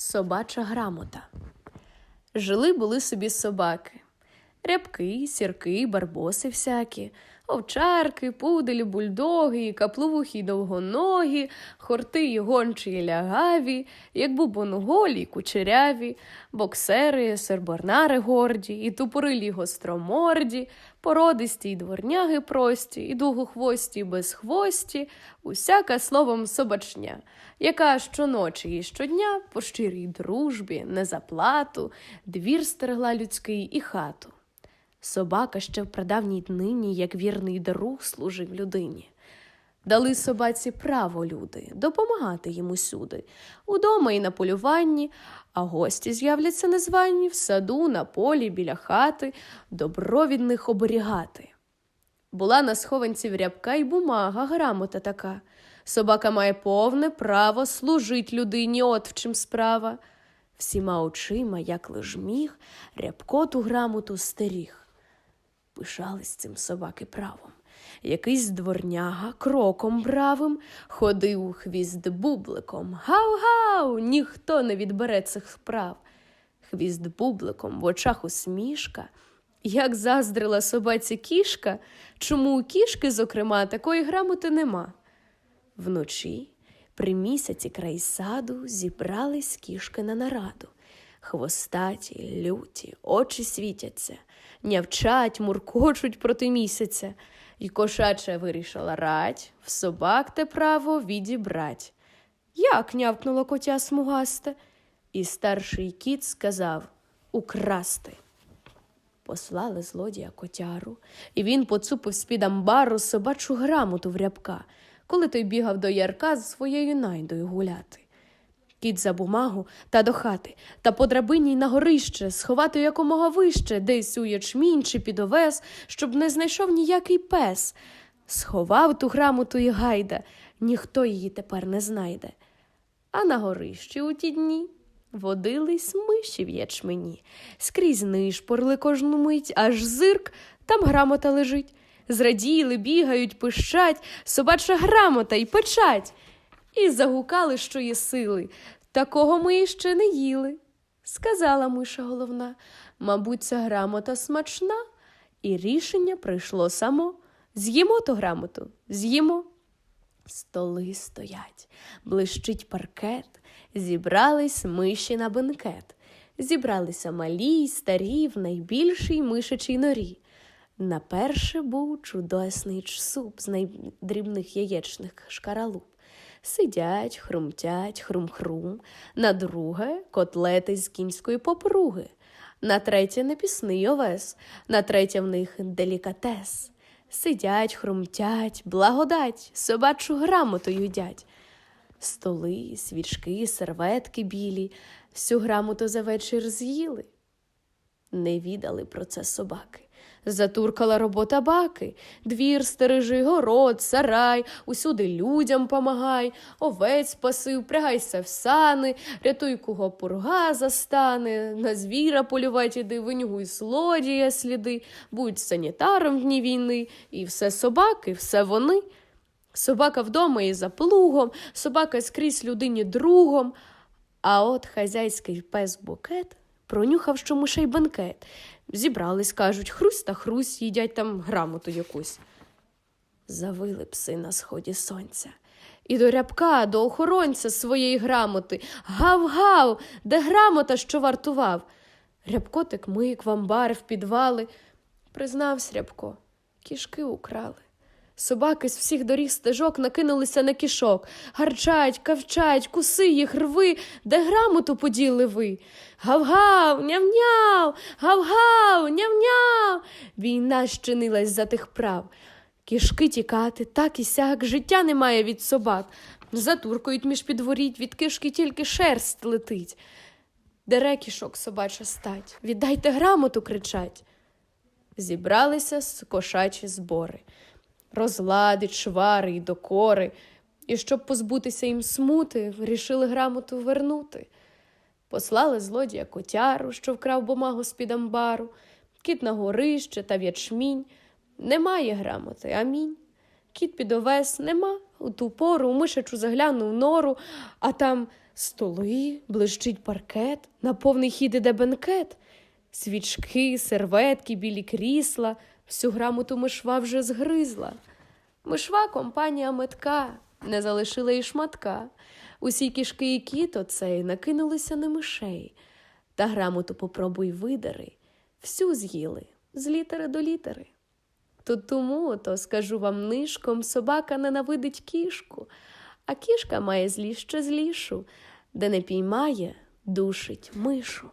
Собача грамота. Жили були собі собаки. Рябки, сірки, барбоси всякі, овчарки, пуделі, бульдоги, капловухі й довгоногі, хорти й гончі лягаві, як бубонголі й кучеряві, боксери, серборнари горді, і тупорилі гостроморді, породисті й дворняги прості, і дугохвості й безхвості, усяка словом собачня, яка щоночі і щодня по щирій дружбі, не за плату, двір стерегла людський і хату. Собака ще в прадавній днині, як вірний друг, служив людині. Дали собаці право люди допомагати їм усюди, удома і на полюванні, а гості з'являться незвані в саду, на полі, біля хати, добро від них оберігати. Була на схованці рябка й бумага, грамота така. Собака має повне право служить людині, от в чим справа. Всіма очима, як лиш міг, рябко ту грамоту стеріг. Пишались цим собаки правом. Якийсь дворняга кроком бравим ходив у хвіст бубликом. Гав-гав, ніхто не відбере цих справ. Хвіст бубликом в очах усмішка. Як заздрила собаці кішка, чому у кішки, зокрема, такої грамоти нема. Вночі, при місяці край саду, зібрались кішки на нараду. Хвостаті, люті, очі світяться, нявчать, муркочуть проти місяця, І кошача вирішила рать, в собак те право відібрать. Як нявкнуло котя смугасте, і старший кіт сказав украсти. Послали злодія котяру, і він поцупив з-під амбару собачу грамоту в рябка, коли той бігав до ярка з своєю найдою гуляти. Кіт за бумагу та до хати, та по драбині й на горище, сховати якомога вище, десь у ячмінь чи під овес, щоб не знайшов ніякий пес. Сховав ту грамоту і гайда, ніхто її тепер не знайде. А на горищі у ті дні водились миші в ячмені, скрізь нишпорли кожну мить, аж зирк, там грамота лежить. Зраділи, бігають, пищать, собача грамота й печать. І загукали, що є сили. Такого ми іще не їли. Сказала миша головна, мабуть, ця грамота смачна, і рішення прийшло само. З'їмо ту грамоту, з'їмо. Столи стоять, блищить паркет, зібрались миші на бенкет. Зібралися малі й старі в найбільшій мишачій норі. На перше був чудесний суп з найдрібних яєчних шкаралуп. Сидять, хрумтять, хрум-хрум, на друге котлети з кінської попруги, на третє непісний овес, на третє в них делікатес. Сидять, хрумтять, благодать, собачу грамоту їдять. Столи, свічки, серветки білі, всю грамоту за вечір з'їли. Не відали про це собаки. Затуркала робота баки, двір стережи, город, сарай, усюди людям помагай, овець пасив, прягайся в сани, рятуй, кого пурга застане, на звіра полювать іди, винюгуй злодія сліди, будь санітаром в дні війни, і все собаки, все вони. Собака вдома і за плугом, собака скрізь людині другом, а от хазяйський пес букет пронюхав, що мишей бенкет. Зібрались, кажуть, хрусь та хрусь, їдять там грамоту якусь. Завили пси на сході сонця. І до рябка, до охоронця своєї грамоти. Гав-гав, де грамота, що вартував. Рябкотик мик в амбар, в підвали. Признавсь Рябко, кішки украли. Собаки з всіх доріг стежок накинулися на кішок. Гарчать, кавчать, куси їх рви, де грамоту поділи ви. Гав-гав, няв-няв, гав-гав, няв-няв. Війна щинилась за тих прав. Кішки тікати, так і сяк, життя немає від собак. Затуркують між підворіть, від кишки тільки шерсть летить. Дере кішок собача стать, віддайте грамоту кричать. Зібралися з кошачі збори розлади, чвари й докори, і щоб позбутися їм смути, вирішили грамоту вернути. Послали злодія котяру, що вкрав бумагу з-під амбару, кіт на горище та в'ячмінь. Немає грамоти, амінь. Кіт під овес нема. У ту пору мишачу заглянув нору, а там Столи, блищить паркет, на повний хід іде бенкет. Свічки, серветки, білі крісла, всю грамоту мишва вже згризла. Мишва компанія метка, не залишила і шматка. Усі кішки і кіт оцей накинулися на мишей. Та грамоту попробуй видари, всю з'їли з літери до літери. То тому, то скажу вам нишком, собака ненавидить кішку, а кішка має зліще злішу, де не піймає, душить мишу.